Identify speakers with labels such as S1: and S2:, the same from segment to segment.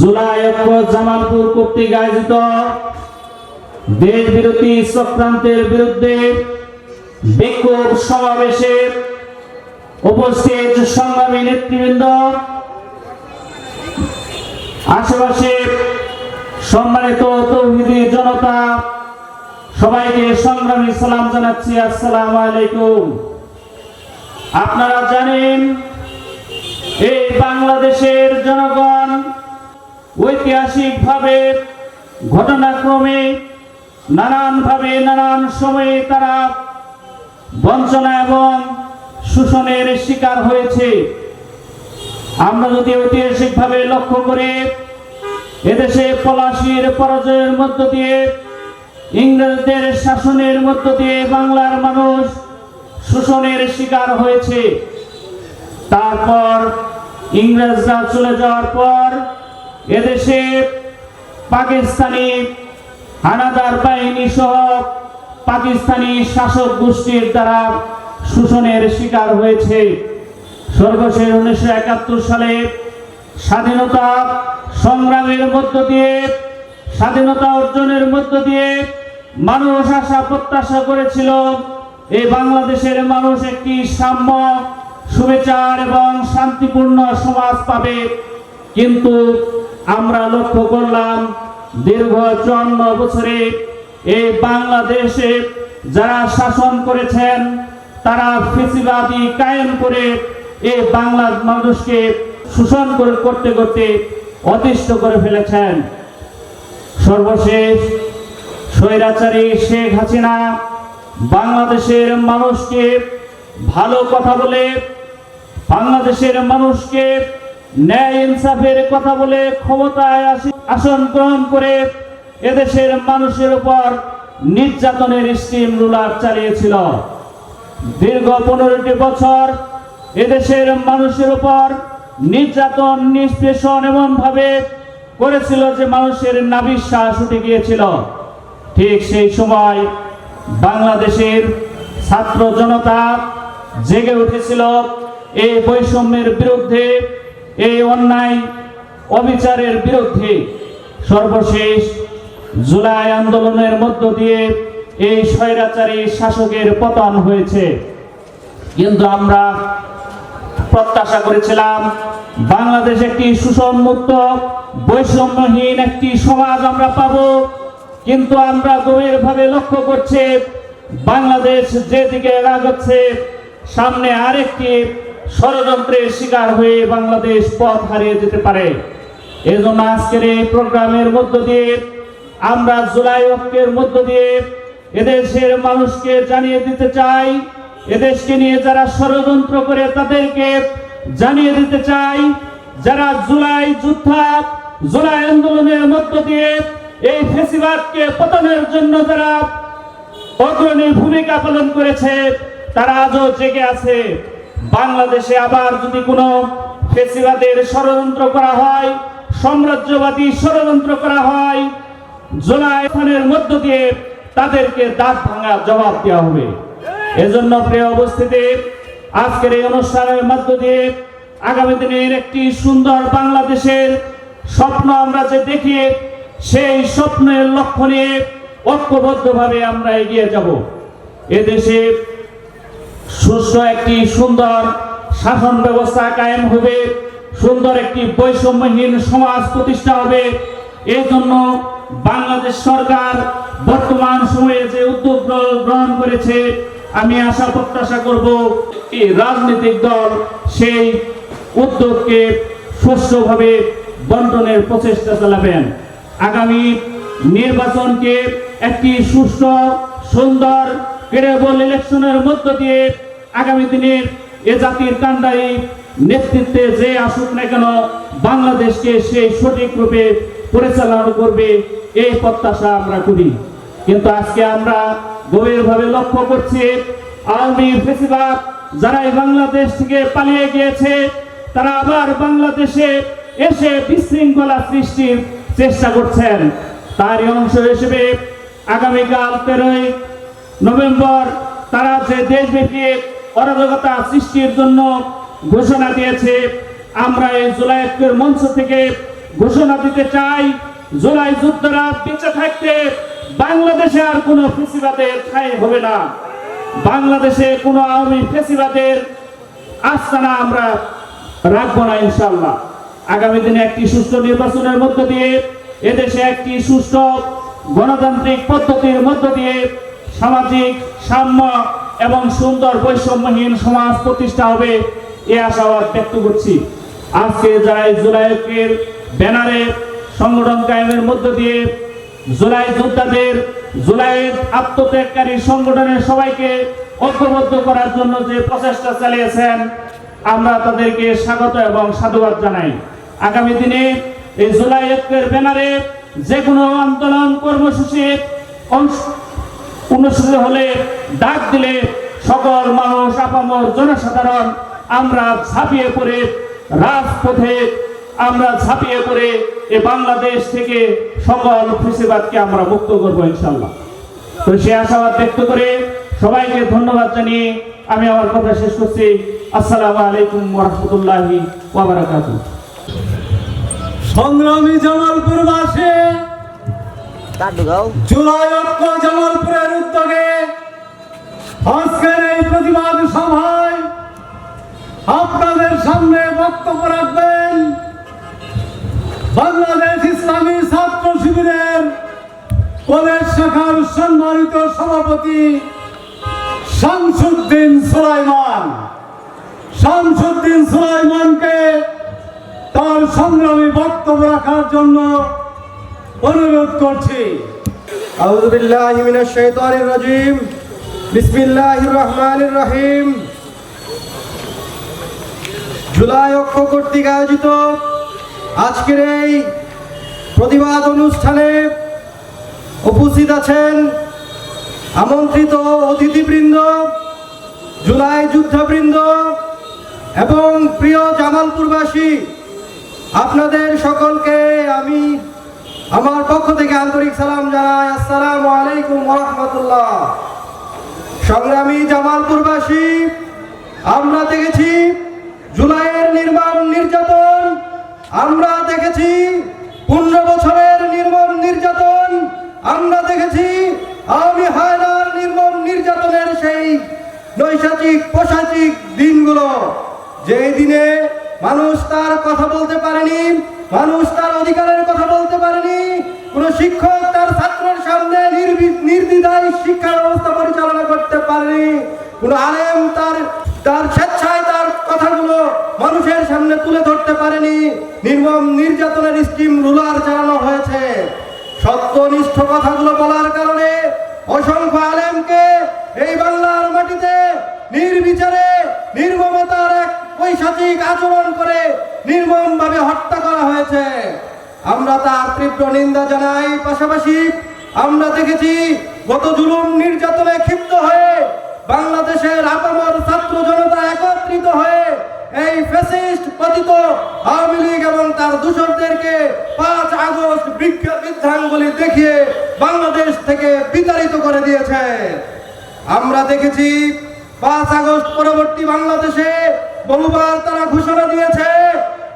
S1: জুলাই জামালপুর কর্তৃক আয়োজিত দেশ বিরোধী চক্রান্তের বিরুদ্ধে বিক্ষোভ সমাবেশে উপস্থিত সংগ্রামী নেতৃবৃন্দ, আশেপাশে সম্মানিত তৌহিদি জনতা, সবাইকে সংগ্রামী সালাম জানাচ্ছি। আসসালামু আলাইকুম। আপনারা জানেন এই বাংলাদেশের জনগণ, ঐতিহাসিকভাবে, ঘটনাক্রমে, নানানভাবে, নানান সময়ে তারা বঞ্চনা এবং শোষণের শিকার হয়েছে। আমরা যদি ঐতিহাসিকভাবে লক্ষ্য করে, এদেশে পলাশির পরাজয়ের মধ্য দিয়ে, ইংরেজদের শাসনের মধ্য দিয়ে বাংলার মানুষ শোষণের শিকার হয়েছে। তারপর ইংরেজরা চলে যাওয়ার পর এদেশে পাকিস্তানি হানাদার বাহিনী সহ পাকিস্তানি শাসক গোষ্ঠীর দ্বারা শোষণের শিকার হয়েছে। সর্বশেষ উনিশশো একাত্তর সালে স্বাধীনতা সংগ্রামের মধ্য দিয়ে, স্বাধীনতা অর্জনের মধ্য দিয়ে মানুষ আশা প্রত্যাশা করেছিল, এই বাংলাদেশের মানুষ একটি সাম্য সুবিচার এবং শান্তিপূর্ণ সমাজ পাবে। কিন্তু আমরা লক্ষ্য করলাম, দীর্ঘ চুয়ান্ন বছরে এই বাংলাদেশে যারা শাসন করেছেন, তারা ফেসিবাদী কায়েম করে এই বাংলার মানুষকে শোষণ করে করতে করতে অতিষ্ঠ করে ফেলেছেন। সর্বশেষ স্বৈরাচারী শেখ হাসিনা বাংলাদেশের মানুষকে ভালো কথা বলে বাংলাদেশের মানুষকে ন্যায় ইনসাফের কথা বলে ক্ষমতায় আসন গ্রহণ করে এদেশের মানুষের উপর নির্যাতনের স্টিম রুলার চালিয়েছিল। দীর্ঘ পনেরোটি বছর এদেশের মানুষের উপর নির্যাতন, নিষ্পেষণ এমন ভাবে করেছিল যে মানুষের নাবিশ্বাস উঠে গিয়েছিল। ঠিক সেই সময় বাংলাদেশের ছাত্র জনতা জেগে উঠেছিল। এই বৈষম্যের বিরুদ্ধে, এই অন্যায় অবিচারের বিরুদ্ধে সর্বশেষ জুলাই আন্দোলনের মধ্য দিয়ে এই স্বৈরাচারী শাসকের পতন হয়েছে। কিন্তু আমরা প্রত্যাশা করেছিলাম, বাংলাদেশ একটি শোষণ মুক্ত বৈষম্যহীন একটি সমাজ আমরা পাব। কিন্তু আমরা গভীরভাবে লক্ষ্য করছি, বাংলাদেশ যেদিকে আগাচ্ছে সামনে আরেকটি ষড়যন্ত্রের শিকার হয়ে বাংলাদেশ পথ হারিয়ে যেতে পারে। এজন্য আজকের এই প্রোগ্রামের মধ্য দিয়ে, আমরা জুলাই ঐক্যের মধ্য দিয়ে এদেশের মানুষকে জানিয়ে দিতে চাই, এদেশকে নিয়ে যারা ষড়যন্ত্র করে তাদেরকে জানিয়ে দিতে চাই, যারা জুলাই যুদ্ধা, জুলাই আন্দোলনের মধ্য দিয়ে এই ফেসিবাদকে পতনের জন্য যারা অগ্রণী ভূমিকা পালন করেছে, তারা আজও জেগে আছে। বাংলাদেশে আবার যদি কোনো ফেসিবাদের ষড়যন্ত্র করা হয়, সাম্রাজ্যবাদী ষড়যন্ত্র করা হয়, জুলাই মধ্য দিয়ে তাদেরকে দাঁত ভাঙা জবাব দেওয়া হবে। এজন্য প্রিয় উপস্থিতি, আজকের এই অনুষ্ঠানের মধ্য দিয়ে আগামী দিনের একটি সুন্দর বাংলাদেশের স্বপ্ন আমরা যে দেখি, সেই স্বপ্নের লক্ষ্য নিয়ে ঐক্যবদ্ধভাবে আমরা এগিয়ে যাব। এদেশে সুস্থ একটি সুন্দর শাসন ব্যবস্থা কায়েম হবে, সুন্দর একটি বৈষম্যহীন সমাজ প্রতিষ্ঠা হবে। এই জন্য বাংলাদেশ সরকার বর্তমান সময়ে যে উদ্যোগ গ্রহ- গ্রহণ করেছে, আমি আশা প্রত্যাশা করব এই রাজনৈতিক দল সেই উদ্যোগকে সুষ্ঠুভাবে বন্টনের প্রচেষ্টা চালাবেন। আগামী নির্বাচনকে একটি সুষ্ঠু, সুন্দর ক্রেবল ইলেকশনের মধ্য দিয়ে আগামী দিনের এ জাতির কান্ডারি নেতৃত্বে যে আসুক না কেন বাংলাদেশকে সেই সঠিক রূপে পরিচালনা করবে এই প্রত্যাশা আমরা করি। কিন্তু আজকে আমরা গভীরভাবে লক্ষ্য করছি, আওয়ামী ফেসিবাদ যারা এই বাংলাদেশ থেকে পালিয়ে গিয়েছে, তারা আবার বাংলাদেশে এসে বিশৃঙ্খলা সৃষ্টির চেষ্টা করছেন। তারই অংশ হিসেবে আগামীকাল তেরোই নভেম্বর তারা যে দেশব্যাপী অরাজকতা সৃষ্টির জন্য ঘোষণা দিয়েছে, আমরা এই জুলাই ঐক্যের মঞ্চ থেকে ঘোষণা দিতে চাই, জুলাই যুদ্ধরা বেঁচে থাকতে বাংলাদেশে আর কোনো ফেসিবাদের ঠাঁই হবে না। বাংলাদেশে কোনো আওয়ামী ফেসিবাদের আস্তানা আমরা রাখব না ইনশাল্লাহ আগামী দিনে একটি সুষ্ঠু নির্বাচনের মধ্য দিয়ে, এদেশে একটি সুষ্ঠু গণতান্ত্রিক পদ্ধতির মধ্য দিয়ে সামাজিক, সাম্য এবং সুন্দর বৈষম্যহীন সমাজ প্রতিষ্ঠা হবে, এ আশাবাদ ব্যক্ত করছি। আজকে যারা জুলাইকের ব্যানারে সংগঠন কায়েমের মধ্য দিয়ে জুলাই যোদ্ধাদের, জুলাইয়ের আত্মত্যাগকারী সংগঠনের সবাইকে ঐক্যবদ্ধ করার জন্য যে প্রচেষ্টা চালিয়েছেন, আমরা তাদেরকে স্বাগত এবং সাধুবাদ জানাই। আগামী দিনে এই জুলাই ঐক্যের ব্যানারে যে কোনো আন্দোলন কর্মসূচি অংশ- অনুষ্ঠিত হলে ডাক দিলে সকল মানুষ, আপামর জনসাধারণ আমরা ঝাঁপিয়ে পড়ে রাজপথে আমরা ঝাঁপিয়ে পড়ে এ বাংলাদেশ থেকে সকল ফেসিবাদকে আমরা মুক্ত করব ইনশাল্লাহ তো সে আশাবাদ ব্যক্ত করে সবাইকে ধন্যবাদ জানিয়ে আমি আমার কথা শেষ করছি। আসসালামু আলাইকুম ওরহমতুল্লাহি ওয়াবারাকাতুহ
S2: সংগ্রামী জামালপুরবাসী জুলাই ঐক্য জামালপুরের প্রতিবাদ সভায় আপনাদের সামনে বক্তব্য রাখবেন বাংলাদেশ ইসলামী ছাত্র শিবিরের কলেজ শাখার সম্মানিত সভাপতি শামসুদ্দিন সুলাইমান। শামসুদ্দিন সুলাইমানকে তার সংগ্রামী বক্তব্য রাখার জন্য অনুরোধ করছি।
S3: আউযু বিল্লাহি মিনাশ শাইতানির রাজিম। বিসমিল্লাহির রহমানির রহিম। জুলাই অক্ষ কর্তৃক আয়োজিত আজকের এই প্রতিবাদ অনুষ্ঠানে উপস্থিত আছেন আমন্ত্রিত অতিথিবৃন্দ, জুলাই যুদ্ধবৃন্দ এবং প্রিয় জামালপুরবাসী, আপনাদের সকলকে আমি আমার পক্ষ থেকে আন্তরিক সালাম জানাই। আসসালামু আলাইকুম রহমতুল্লাহ। সংগ্রামী জামালপুরবাসী, আমরা দেখেছি জুলাইয়ের নির্মম নির্যাতন, আমরা দেখেছি পনেরো বছরের নির্মম নির্যাতন, আমরা দেখেছি আওয়ামী হায়নার নির্মম নির্যাতনের সেই নৈশাচিক পৈশাচিক দিনগুলো। যেই দিনে মানুষ তার কথা বলতে পারেনি মানুষ তার অধিকারের কথা বলতে পারেনি। কোন শিক্ষক তার ছাত্রের সামনে নির্দ্বিধায় শিক্ষা ব্যবস্থা পরিচালনা করতে পারেনি। কোন আলেম তার তার স্বেচ্ছায় তার কথাগুলো মানুষের সামনে তুলে ধরতে পারেনি। নির্মম নির্যাতনের স্টিম রুলার চালানো হয়েছে। সত্যনিষ্ঠ কথাগুলো বলার কারণে অসংখ্য আলেমকে এই বাংলার মাটিতে নির্বিচারে, নির্মমতার এক পৈশাচিক আচরণ করে নির্মমভাবে হত্যা করা হয়েছে। আমরা তার তীব্র নিন্দা জানাই, পাশাপাশি আমরা দেখেছি গত জুলুম নির্যাতনে ক্ষিপ্ত হয়ে বাংলাদেশের আপামর ছাত্র জনতা একত্রিত হয়ে এই ফ্যাসিস্ট পতিত আওয়ামী লীগ এবং তার দূষরদেরকে পাঁচ আগস্ট বৃদ্ধাঙ্গুলি দেখিয়ে বাংলাদেশ থেকে বিতাড়িত করে দিয়েছে। আমরা দেখেছি পাঁচ আগস্ট পরবর্তী বাংলাদেশে বহুবার তারা ঘোষণা দিয়েছে,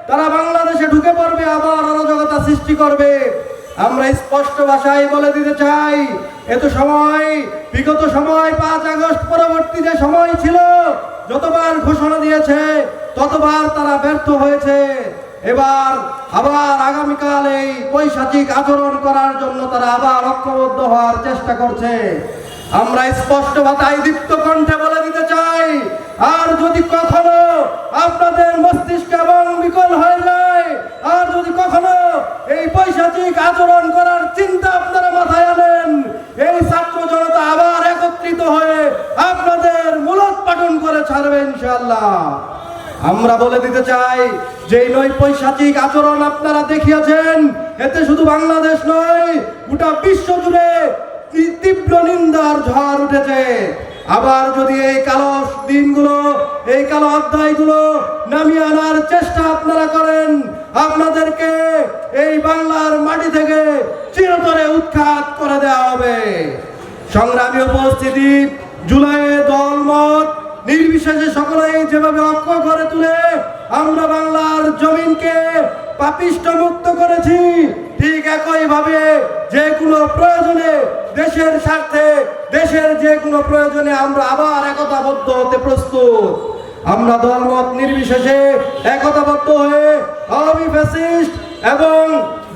S3: তারা বাংলাদেশে ঢুকে পড়বে, আবার অরাজকতা সৃষ্টি করবে। আমরা স্পষ্ট ভাষায় বলে দিতে চাই, এত সময়, বিগত সময়, পাঁচ আগস্ট পরবর্তী যে সময় ছিল, যতবার ঘোষণা দিয়েছে, ততবার তারা ব্যর্থ হয়েছে। এবার আবার আগামীকাল এই পৈশাচিক আচরণ করার জন্য তারা আবার ঐক্যবদ্ধ হওয়ার চেষ্টা করছে। আমরা স্পষ্ট ভাষায় দীপ্ত কণ্ঠে বলে দিতে চাই আর যদি কখনো আপনাদের মস্তিষ্ক এবং বিকল হয়ে যায়, আর যদি কখনো এই পৈশাচিক আচরণ করার চিন্তা আপনারা মাথায় আনেন, এই ছাত্র জনতা আবার একত্রিত হয়ে আপনাদের মূলত পাঠন করে ছাড়বে ইনশাল্লাহ আমরা বলে দিতে চাই যে নয় পৈশাচিক আচরণ আপনারা দেখিয়েছেন, এতে শুধু বাংলাদেশ নয়, গোটা বিশ্ব জুড়ে তীব্র নিন্দার ঝড় উঠেছে। আবার যদি এই কালো দিনগুলো, এই কালো অধ্যায়গুলো নামিয়ে আনার চেষ্টা আপনারা করেন, আপনাদেরকে এই বাংলার মাটি থেকে চিরতরে উৎখাত করে দেওয়া হবে। সংগ্রামী উপস্থিতি, জুলাইয়ে দলমত, নির্বিশেষে সকলেই যেভাবে অক্ষ করে তুলে আমরা বাংলার জমিনকে পাপিষ্ট মুক্ত করেছি, ঠিক একইভাবে যে কোনো প্রয়োজনে দেশের স্বার্থে, দেশের যে কোনো প্রয়োজনে আমরা আবার একতাবদ্ধ হতে প্রস্তুত। আমরা দলমত নির্বিশেষে একতাবদ্ধ হয়ে আওয়ামী ফ্যাসিস্ট এবং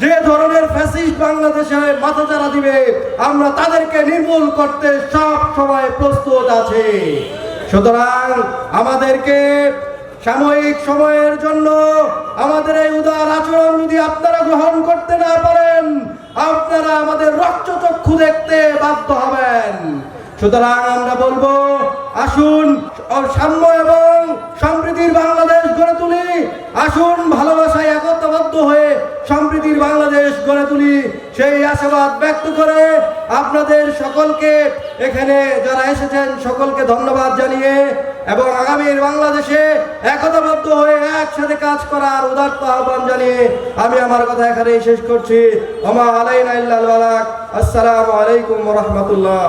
S3: যে ধরনের ফ্যাসিস্ট বাংলাদেশে মাথা চারা দিবে, আমরা তাদেরকে নির্মূল করতে সব সময় প্রস্তুত আছে। সুতরাং আমাদেরকে সাময়িক সময়ের জন্য আমাদের এই উদার আচরণ যদি আপনারা গ্রহণ করতে না পারেন আপনারা আমাদের রক্তচক্ষু দেখতে বাধ্য হবেন। সুতরাং আমরা বলব, আসুন সাম্য এবং সম্প্রীতির বাংলাদেশ গড়ে তুলি। আসুন, ভালোবাসায় একতাবদ্ধ হয়ে সম্প্রীতির বাংলাদেশ গড়ে তুলি। সেই আশাবাদ ব্যক্ত করে আপনাদের সকলকে এখানে যারা এসেছেন সকলকে ধন্যবাদ জানিয়ে এবং আগামীর বাংলাদেশে একতাবদ্ধ হয়ে একসাথে কাজ করার উদার্ত আহ্বান জানিয়ে আমি আমার কথা এখানেই শেষ করছি। ওমা আলাইনা বালাক আসসালামু আলাইকুম রাহমাতুল্লাহ।